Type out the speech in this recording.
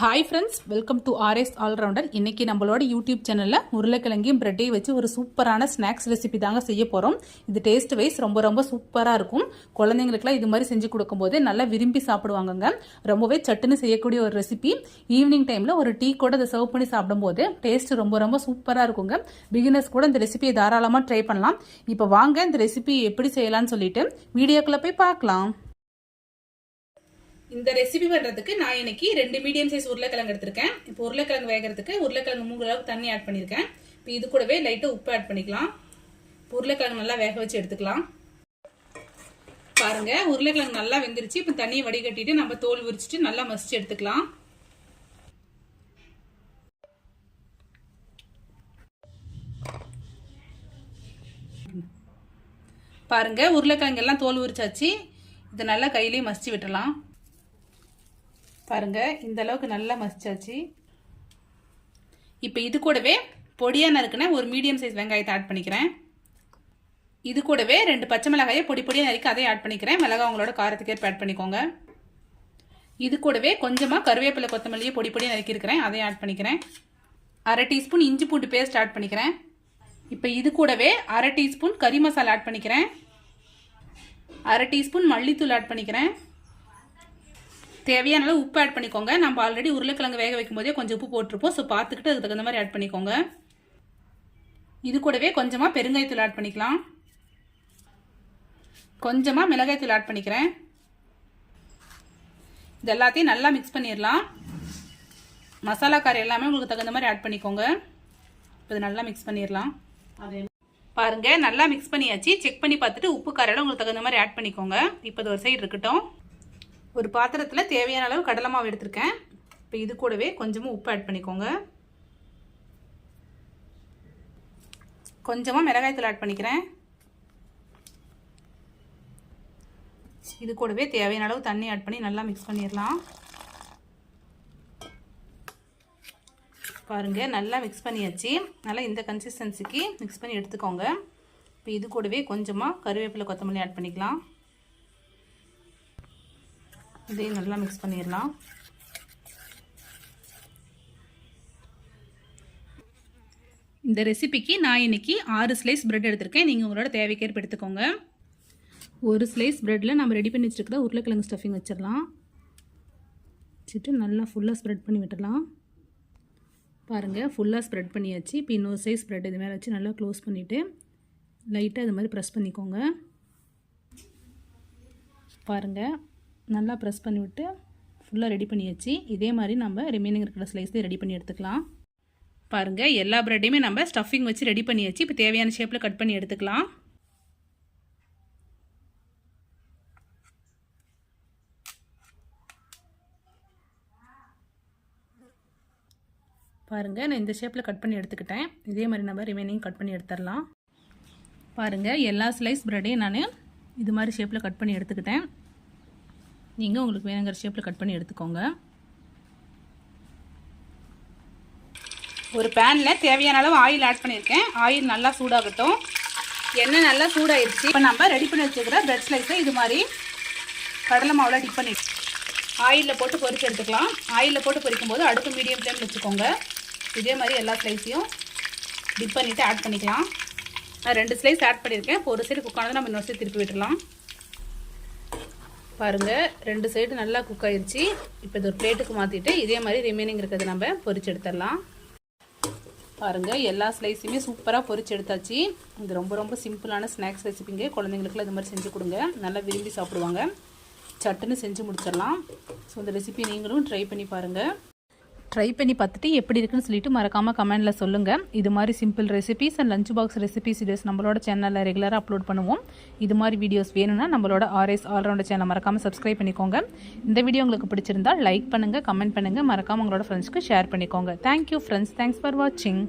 Hi friends welcome to RS allrounder இன்னைக்கு நம்மளோட YouTube சேனலில் உருளைக்கிழங்கையும் ப்ரெட்டையும் வச்சு ஒரு சூப்பரான ஸ்நாக்ஸ் ரெசிபி தாங்க செய்ய போகிறோம் இது டேஸ்ட் வைஸ் ரொம்ப ரொம்ப சூப்பராக இருக்கும். குழந்தைங்களுக்குலாம் இது மாதிரி செஞ்சு கொடுக்கும்போது நல்லா விரும்பி சாப்பிடுவாங்கங்க. ரொம்பவே சட்டுன்னு செய்யக்கூடிய ஒரு ரெசிபி ஈவினிங் டைமில் ஒரு டீ கூட அதை சர்வ் பண்ணி சாப்பிடும்போது டேஸ்ட் ரொம்ப ரொம்ப சூப்பராக இருக்குங்க. பிகினர்ஸ் கூட இந்த ரெசிபியை தாராளமாக ட்ரை பண்ணலாம். இப்போ வாங்க இந்த ரெசிபி எப்படி செய்யலாம்னு சொல்லிட்டு வீடியோக்குள்ளே போய் பார்க்கலாம். இந்த ரெசிபி பண்ணுறதுக்கு நான் இன்னைக்கு ரெண்டு மீடியம் சைஸ் உருளைக்கிழங்கு எடுத்திருக்கேன். இப்போ உருளைக்கிழங்கு வேகிறதுக்கு உருளைக்கிழங்கு மூணு அளவுக்கு தண்ணி ஆட் பண்ணியிருக்கேன் இப்போ இது கூடவே லைட்டாக உப்பு ஆட் பண்ணிக்கலாம். உருளைக்கிழங்கு நல்லா வேக வச்சு எடுத்துக்கலாம். பாருங்க உருளைக்கிழங்கு நல்லா வெந்துருச்சு. இப்போ தண்ணியை வடிகட்டிட்டு நம்ம தோல் உரிச்சிட்டு நல்லா மசிச்சு எடுத்துக்கலாம். பாருங்க உருளைக்கிழங்கு எல்லாம் தோல் உரிச்சாச்சு இதை நல்லா கையிலேயே மசிச்சு விட்டுலாம் பாருங்க இந்த அளவுக்கு நல்லா மசிச்சாச்சு. இப்போ இது கூடவே பொடியாக நறுக்குன ஒரு மீடியம் சைஸ் வெங்காயத்தை ஆட் பண்ணிக்கிறேன். இது கூடவே ரெண்டு பச்சை மிளகாயை பொடி பொடியாக நறுக்கி அதையும் ஆட் பண்ணிக்கிறேன். மிளகாய் உங்களோட காரத்துக்கு ஏற்ப ஆட் பண்ணிக்கோங்க. இது கூடவே கொஞ்சமாக கருவேப்பிலை கொத்தமல்லியை பொடி பொடியாக நறுக்கியிருக்கிறேன் அதையும் ஆட் பண்ணிக்கிறேன். அரை டீஸ்பூன் இஞ்சி பூண்டு பேஸ்ட் ஆட் பண்ணிக்கிறேன். இப்போ இது கூடவே அரை டீஸ்பூன் கறி மசாலா ஆட் பண்ணிக்கிறேன். அரை டீஸ்பூன் மல்லித்தூள் ஆட் பண்ணிக்கிறேன். தேவையான அளவு உப்பு ஆட் பண்ணிக்கோங்க. நம்ம ஆல்ரெடி உருளைக்கிழங்கு வேக வைக்கும் போதே கொஞ்சம் உப்பு போட்டிருப்போம். ஸோ பார்த்துக்கிட்டு அதுக்கு தகுந்த மாதிரி ஆட் பண்ணிக்கோங்க. இது கூடவே கொஞ்சமாக பெருங்காயத்தூள் ஆட் பண்ணிக்கலாம். கொஞ்சமாக மிளகாய்த்தூள் ஆட் பண்ணிக்கிறேன். இது எல்லாத்தையும் நல்லா மிக்ஸ் பண்ணிடலாம். மசாலா காரம் எல்லாமே உங்களுக்கு தகுந்த மாதிரி ஆட் பண்ணிக்கோங்க. இப்போ இது நல்லா மிக்ஸ் பண்ணிடலாம். பாருங்கள் நல்லா மிக்ஸ் பண்ணியாச்சு. செக் பண்ணி பார்த்துட்டு உப்பு காரெல்லாம் உங்களுக்கு தகுந்த மாதிரி ஆட் பண்ணிக்கோங்க. இப்போ இது ஒரு சைடு இருக்கட்டும். ஒரு பாத்திரத்தில் தேவையான அளவு கடலை மாவு எடுத்திருக்கேன். இப்போ இது கூடவே கொஞ்சமாக உப்பு ஆட் பண்ணிக்கோங்க. கொஞ்சமாக மிளகாய்த்தூள் ஆட் பண்ணிக்கிறேன். இது கூடவே தேவையான அளவு தண்ணி ஆட் பண்ணி நல்லா மிக்ஸ் பண்ணிடலாம். பாருங்கள் நல்லா மிக்ஸ் பண்ணியாச்சு. நல்லா இந்த கன்சிஸ்டன்சிக்கு மிக்ஸ் பண்ணி எடுத்துக்கோங்க. இப்போ இது கூடவே கொஞ்சமாக கருவேப்பிலை கொத்தமல்லி ஆட் பண்ணிக்கலாம். இதையும் நல்லா மிக்ஸ் பண்ணிடலாம். இந்த ரெசிபிக்கு நான் இன்னைக்கு ஆறு ஸ்லைஸ் பிரெட் எடுத்திருக்கேன். நீங்கள் உங்களோட தேவைக்கேற்ப எடுத்துக்கோங்க. ஒரு ஸ்லைஸ் ப்ரெட்டில் நம்ம ரெடி பண்ணி வச்சுருக்கிற உருளைக்கிழங்கு ஸ்டஃபிங் வச்சிடலாம். வச்சுட்டு நல்லா ஃபுல்லாக ஸ்ப்ரெட் பண்ணி விட்டுடலாம். பாருங்கள் ஃபுல்லாக ஸ்ப்ரெட் பண்ணியாச்சு. இப்போ இன்னொரு சைஸ் ஸ்ப்ரெட் இது மேலே வச்சு நல்லா க்ளோஸ் பண்ணிவிட்டு லைட்டாக இது மாதிரி ப்ரெஸ் பண்ணிக்கோங்க. பாருங்கள் நல்லா ப்ரெஸ் பண்ணிவிட்டு ஃபுல்லாக ரெடி பண்ணியாச்சு. இதே மாதிரி நம்ம ரிமைனிங் இருக்கிற ஸ்லைஸே ரெடி பண்ணி எடுத்துக்கலாம். பாருங்கள் எல்லா ப்ரெட்டையுமே நம்ம ஸ்டஃபிங் வச்சு ரெடி பண்ணியாச்சு. இப்போ தேவையான ஷேப்பில் கட் பண்ணி எடுத்துக்கலாம். பாருங்கள் நான் இந்த ஷேப்பில் கட் பண்ணி எடுத்துக்கிட்டேன். இதே மாதிரி நம்ம ரிமைனிங் கட் பண்ணி எடுத்துடலாம். பாருங்கள் எல்லா ஸ்லைஸ் ப்ரெட்டையும் நான் இது மாதிரி ஷேப்பில் கட் பண்ணி எடுத்துக்கிட்டேன். நீங்கள் உங்களுக்கு வேணுங்கிற ஷேப்பில் கட் பண்ணி எடுத்துக்கோங்க. ஒரு பேனில் தேவையான அளவு ஆயில் ஆட் பண்ணியிருக்கேன். ஆயில் நல்லா சூடாகட்டும். எண்ணெய் நல்லா சூடாகிடுச்சு இப்போ நம்ம ரெடி பண்ணி வச்சுக்கிற பிரெட் ஸ்லைஸை இது மாதிரி கடலை மாவில் டிப் பண்ணி ஆயிலில் போட்டு பொறிச்சு எடுத்துக்கலாம். ஆயிலில் போட்டு பொரிக்கும் போது அடுப்பு மீடியம் ஃப்ளேம் வச்சுக்கோங்க. இதே மாதிரி எல்லா ஸ்லைஸையும் டிப் பண்ணிவிட்டு ஆட் பண்ணிக்கலாம். நான் ரெண்டு ஸ்லைஸ் ஆட் பண்ணியிருக்கேன். இப்போ ஒரு சைடு குக் ஆனது நம்ம இன்னொரு சைடு திருப்பி விட்டுடலாம் பாருங்கள் ரெண்டு சைடு நல்லா குக் ஆயிடுச்சு இப்போ இது ஒரு பிளேட்டுக்கு மாற்றிட்டு இதே மாதிரி ரிமைனிங் இருக்கிறது நம்ம பொறிச்சு எடுத்துடலாம். பாருங்கள் எல்லா ஸ்லைஸுமே சூப்பராக பொறிச்சு எடுத்தாச்சு. இது ரொம்ப ரொம்ப சிம்பிளான ஸ்நாக்ஸ் ரெசிபிங்க குழந்தைங்களுக்குலாம் இது மாதிரி செஞ்சு கொடுங்க. நல்லா விரும்பி சாப்பிடுவாங்க. சட்டுன்னு செஞ்சு முடிச்சிடலாம். ஸோ இந்த ரெசிபி நீங்களும் ட்ரை பண்ணி பாருங்கள் ட்ரை பண்ணி பார்த்துட்டு எப்படி இருக்குன்னு சொல்லிட்டு மறக்காமல் கமெண்டில் சொல்லுங்கள் இது மாதிரி simple recipes and lunch box recipes videos நம்மளோட சேனலில் ரெகுலராக அப்லோட் பண்ணுவோம். இது மாதிரி வீடியோஸ் வேணும்னா நம்மளோட ஆர்எஸ் ஆல்ரவுண்டர் சேனல் மறக்காமல் சப்ஸ்கிரைப் பண்ணிக்கோங்க. இந்த வீடியோ உங்களுக்கு பிடிச்சிருந்தால் லைக் பண்ணுங்கள் கமெண்ட் பண்ணுங்கள் மறக்காமல் உங்களோட ஃப்ரெண்ட்ஸ்க்கு ஷேர் பண்ணிக்கோங்க. தேங்க்யூ ஃப்ரெண்ட்ஸ் தேங்க்ஸ் ஃபார் வாட்சிங்